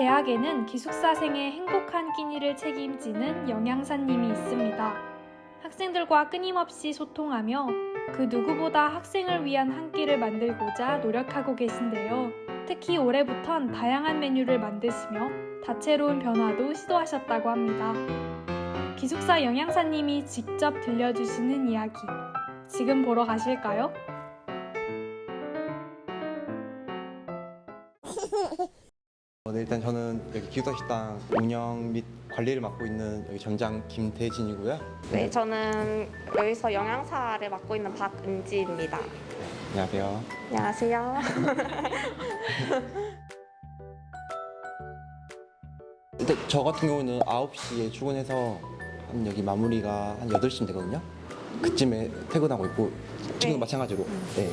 대학에는 기숙사생의 행복한 끼니를 책임지는 영양사님이 있습니다. 학생들과 끊임없이 소통하며 그 누구보다 학생을 위한 한 끼를 만들고자 노력하고 계신데요. 특히 올해부턴 다양한 메뉴를 만드시며 다채로운 변화도 시도하셨다고 합니다. 기숙사 영양사님이 직접 들려주시는 이야기. 지금 보러 가실까요? 어, 네, 일단 저는 여기 기숙사 식당 운영 및 관리를 맡고 있는 여기 점장 김대진이고요. 네, 저는 여기서 영양사를 맡고 있는 박은지입니다. 안녕하세요. 안녕하세요. 일단 저 같은 경우는 9시에 출근해서 한 여기 마무리가 한 8시쯤 되거든요. 그쯤에 퇴근하고 있고 지금도 네. 마찬가지로. 네.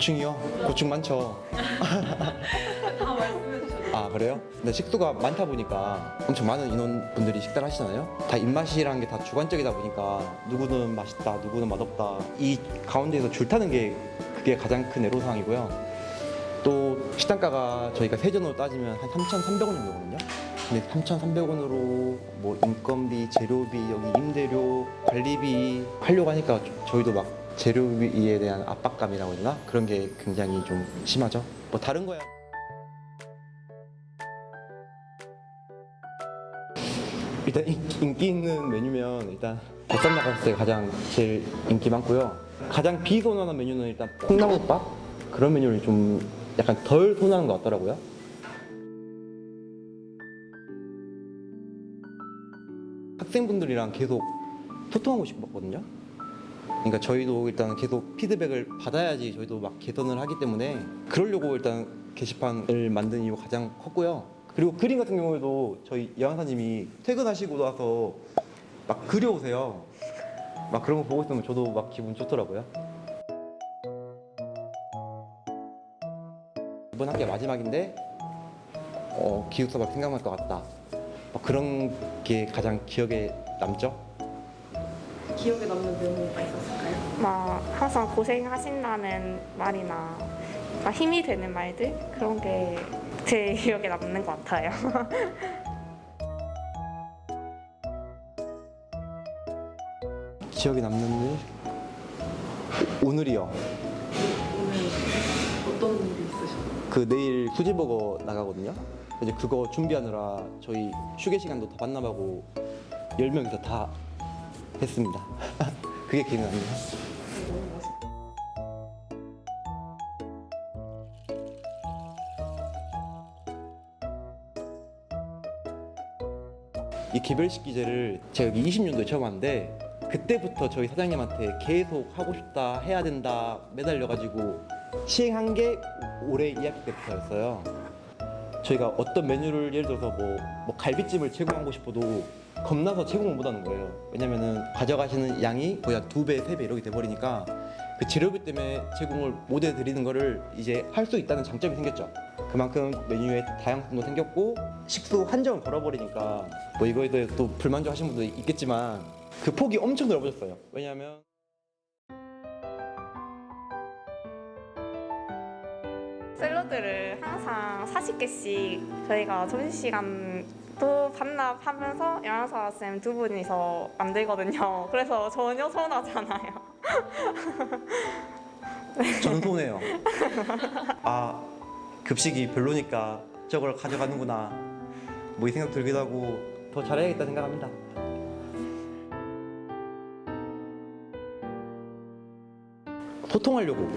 고충이요? 고충 많죠. 아 그래요? 근데 식수가 많다 보니까 엄청 많은 인원분들이 식사를 하시잖아요. 다 입맛이라는 게 다 주관적이다 보니까 누구는 맛있다, 누구는 맛없다. 이 가운데에서 줄 타는 게 그게 가장 큰 애로사항이고요. 또 식단가가 저희가 세전으로 따지면 한 3,300원 정도거든요. 근데 3,300원으로 뭐 인건비, 재료비, 여기 임대료, 관리비 하려고 하니까 저- 저희도 막 재료비에 대한 압박감이라고 되나? 그런 게 굉장히 좀 심하죠. 뭐 다른 거야. 일단 인- 인기 있는 메뉴면 일단 보쌈 닭가슴살이 가장 제일 인기 많고요. 가장 비선호하는 메뉴는 일단 콩나물밥 그런 메뉴를 좀 약간 덜 선호하는 것 같더라고요. 학생분들이랑 계속 소통하고 싶었거든요. 그러니까 저희도 일단 계속 피드백을 받아야지 저희도 막 개선을 하기 때문에 그러려고 일단 게시판을 만든 이유가 가장 컸고요. 그리고 그림 같은 경우에도 저희 여왕사님이 퇴근하시고 나서 막 그려오세요. 막 그런 거 보고 있으면 저도 막 기분 좋더라고요. 이번 학기 마지막인데 어, 기숙사밖에 생각날 것 같다. 막 그런 게 가장 기억에 남죠. 기억에 남는 메모가 있었을까요? 막 항상 고생하신다는 말이나 막 힘이 되는 말들 그런 게 제 기억에 남는 것 같아요. 기억에 남는 일 오늘이요. 오늘 어떤 일이 있으셨나요? 그 내일 수지버거 나가거든요. 이제 그거 준비하느라 저희 휴게 시간도 다 반납하고 10명이서 다 했습니다. 그게 기억이 납니다. 너무 멋있 이 개별식 기제를 제가 여기 20년도에 처음 하는데 그때부터 저희 사장님한테 계속 하고 싶다 해야 된다 매달려가지고 시행한 게 올해 2학기 때부터였어요. 저희가 어떤 메뉴를 예를 들어서 뭐, 뭐 갈비찜을 제공하고 싶어도 겁나서 제공을 못하는 거예요. 왜냐면은 가져가시는 양이 거의 한두 배, 세 배 이렇게 돼버리니까 그 재료비 때문에 제공을 못 해드리는 거를 이제 할 수 있다는 장점이 생겼죠. 그만큼 메뉴의 다양성도 생겼고 식수 한정을 걸어버리니까 뭐 이거에 대해 또 불만족하신 분도 있겠지만 그 폭이 엄청 넓어졌어요. 왜냐하면 샐러드를 항상 40개씩 저희가 점심시간 도 반납하면서 영양사 쌤 두 분이서 만들거든요. 그래서 전혀 서운하지 않아요. 저는 손해요. 아 급식이 별로니까 저걸 가져가는구나. 뭐 이 생각 들기도 하고 더 잘해야겠다 생각합니다. 소통하려고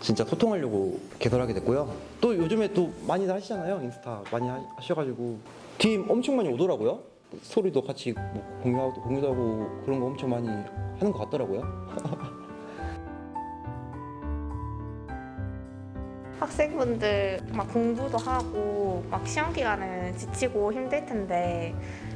진짜 소통하려고 개설하게 됐고요. 또 요즘에 또 많이들 하시잖아요. 인스타 많이 하- 하셔가지고 DM 엄청 많이 오더라고요. 스토리도 같이 뭐 공유하고 공유도 하고 그런 거 엄청 많이 하는 것 같더라고요. 학생분들 막 공부도 하고 막 시험 기간은 지치고 힘들 텐데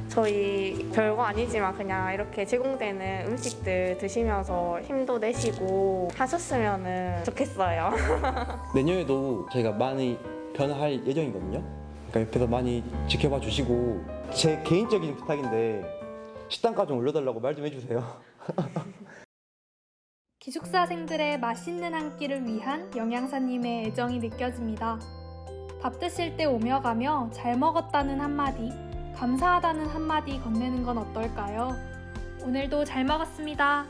저희 별거 아니지만 그냥 이렇게 제공되는 음식들 드시면서 힘도 내시고 하셨으면 좋겠어요. 내년에도 저희가 많이 변화할 예정이거든요. 그러니까 옆에서 많이 지켜봐 주시고 제 개인적인 부탁인데 식단가 좀 올려달라고 말 좀 해주세요. 기숙사생들의 맛있는 한 끼를 위한 영양사님의 애정이 느껴집니다. 밥 드실 때 오며 가며 잘 먹었다는 한마디, 감사하다는 한마디 건네는 건 어떨까요? 오늘도 잘 먹었습니다.